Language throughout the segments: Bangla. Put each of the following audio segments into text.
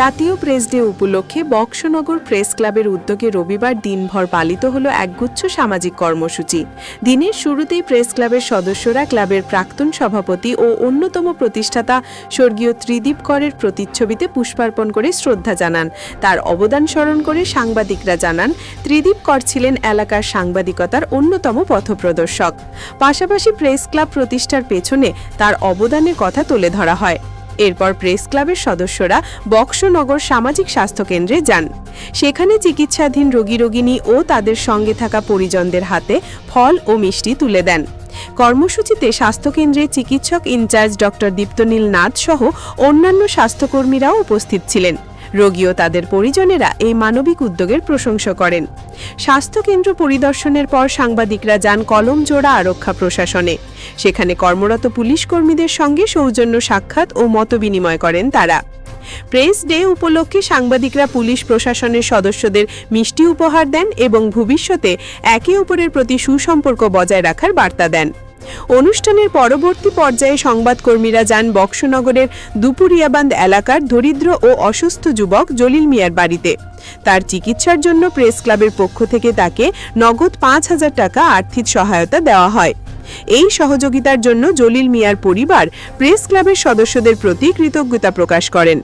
জাতীয় প্রেস ডে উপলক্ষে বক্সনগর প্রেস ক্লাবের উদ্যোগে রবিবার দিনভর পালিত হলো একগুচ্ছ সামাজিক কর্মসূচি। দিনের শুরুতেই প্রেস ক্লাবের সদস্যরা ক্লাবের প্রাক্তন সভাপতি ও অন্যতম প্রতিষ্ঠাতা স্বর্গীয় ত্রিদীপ করের প্রতিচ্ছবিতে পুষ্পার্পণ করে শ্রদ্ধা জানান। তার অবদান স্মরণ করে সাংবাদিকরা জানান, ত্রিদীপ কর ছিলেন এলাকার সাংবাদিকতার অন্যতম পথপ্রদর্শক। পাশাপাশি প্রেস ক্লাব প্রতিষ্ঠার পেছনে তার অবদানের কথা তুলে ধরা হয়। এরপর প্রেস ক্লাবের সদস্যরা বক্সনগর সামাজিক স্বাস্থ্য কেন্দ্রে যান। সেখানে চিকিৎসাধীন রোগী রোগিনী ও তাদের সঙ্গে থাকা পরিজনদের হাতে ফল ও মিষ্টি তুলে দেন। কর্মসূচিতে স্বাস্থ্যকেন্দ্রে চিকিৎসক ইনচার্জ ডক্টর দীপ্তনীল নাথ সহ অন্যান্য স্বাস্থ্যকর্মীরাও উপস্থিত ছিলেন। রোগী ও তাদের পরিজনেরা এই মানবিক উদ্যোগের প্রশংসা করেন। স্বাস্থ্যকেন্দ্র পরিদর্শনের পর সাংবাদিকরা যান কলমজোড়া আরক্ষা প্রশাসনে। সেখানে কর্মরত পুলিশ কর্মীদের সঙ্গে সৌজন্য সাক্ষাৎ ও মতবিনিময় করেন তারা। প্রেস ডে উপলক্ষে সাংবাদিকরা পুলিশ প্রশাসনের সদস্যদের মিষ্টি উপহার দেন এবং ভবিষ্যতে একে অপরের প্রতি সুসম্পর্ক বজায় রাখার বার্তা দেন। অনুষ্ঠানের পরবর্তী পর্যায়ে সংবাদকর্মীরা যান বক্সনগরের দুপুরিয়াবান্ধ এলাকার দরিদ্র ও অসুস্থ যুবক জলিল মিয়ার বাড়িতে। তার চিকিৎসার জন্য প্রেস ক্লাবের পক্ষ থেকে তাকে নগদ পাঁচ হাজার টাকা আর্থিক সহায়তা দেওয়া হয়। এই সহযোগিতার জন্য জলিল মিয়ার পরিবার প্রেস ক্লাবের সদস্যদের প্রতি কৃতজ্ঞতা প্রকাশ করেন।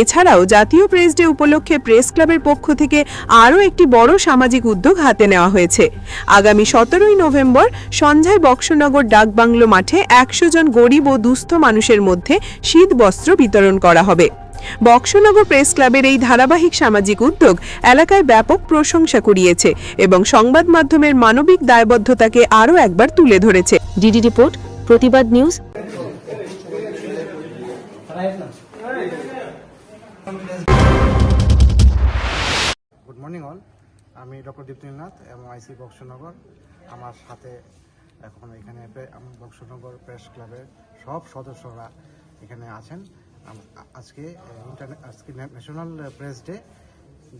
এছাড়াও জাতীয় প্রেস ডে উপলক্ষে প্রেস ক্লাবের পক্ষ থেকে আরও একটি বড় সামাজিক উদ্যোগ হাতে নেওয়া হয়েছে। আগামী সতেরোই নভেম্বর সন্ধ্যায় বক্সনগর ডাকবাংলো মাঠে একশো জন গরিব ও দুস্থ মানুষের মধ্যে শীত বস্ত্র বিতরণ করা হবে। বক্সনগর প্রেস ক্লাবের এই ধারাবাহিক সামাজিক উদ্যোগ এলাকায় ব্যাপক প্রশংসা কুড়িয়েছে এবং সংবাদ মাধ্যমের মানবিক দায়বদ্ধতাকে আরও একবার তুলে ধরেছে। ডিডি রিপোর্ট প্রতিবাদ নিউজ। গুড মর্নিং অল আমি ডক্টর দীপ্তিনাথ এবং আইসি বক্সনগর আমার সাথে এখন এখানে বক্সনগর প্রেস ক্লাবের সব সদস্যরা এখানে আছেন। আজকে আজকে ন্যাশনাল প্রেস ডে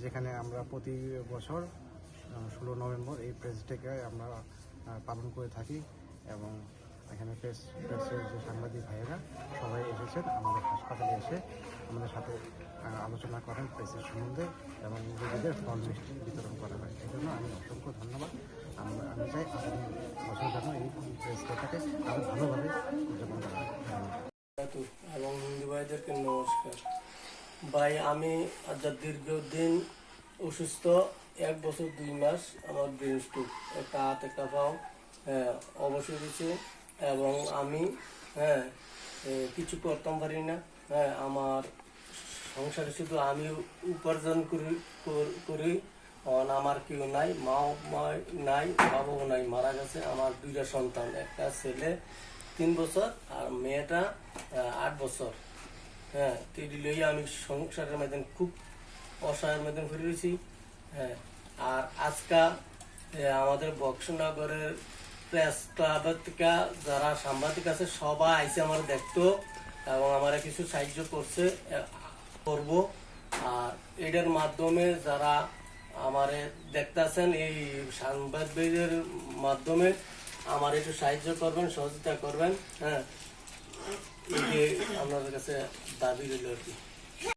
যেখানে আমরা প্রতি বছর ষোলো নভেম্বর এই প্রেস ডেকে আমরা পালন করে থাকি এবং এখানে প্রেস প্রেসের যে সাংবাদিক ভাইয়েরা, সবাই এসেছেন আমাদের হাসপাতালে এসে আমাদের সাথে আলোচনা করেন প্রেসের সম্বন্ধে এবং রোগীদের ফল মিষ্টি বিতরণ করা হয়। এই জন্য আমি অসংখ্য ধন্যবাদ। আমরা, আমি চাই আগামী বছর যেন এই প্রেস ডেটাকে আরও ভালোভাবে উদযাপন করা হয় ধন্যবাদ বারাকাতুহু এবং হিন্দু ভাইদেরকে নমস্কার। ভাই, আমি আজ দীর্ঘদিন অসুস্থ, এক বছর দুই মাস আমার ব্রেন স্ট্রোক একটা হাত, একটা পাও হ্যাঁ অবশ্যই দিচ্ছে এবং আমি হ্যাঁ কিছু করতাম পারি না হ্যাঁ আমার সংসারে শুধু আমি উপার্জন করি করি আমার কেউ নাই, মাও নাই, বাবাও নাই, মারা গেছে, আমার দুইটা সন্তান, একটা ছেলে তিন বছর আর মেয়েটা আট বছর। হ্যাঁ তো এটি লইয়া আমি সংসারের মধ্যে খুব অসহায়ের মধ্যে ঘুরে রয়েছি। হ্যাঁ আর আজকা আমাদের বক্সনগরের প্রেস ক্লাবের থেকে যারা সাংবাদিক আছে, সবাই আইসে আমার দেখতো এবং আমার কিছু সাহায্য করছে করব। আর এটার মাধ্যমে যারা আমারে দেখতেছেন, এই সাংবাদিকের মাধ্যমে আমার একটু সাহায্য করবেন, সহযোগিতা করবেন। হ্যাঁ এই যে আপনাদের কাছে দাবি রইল আর কি।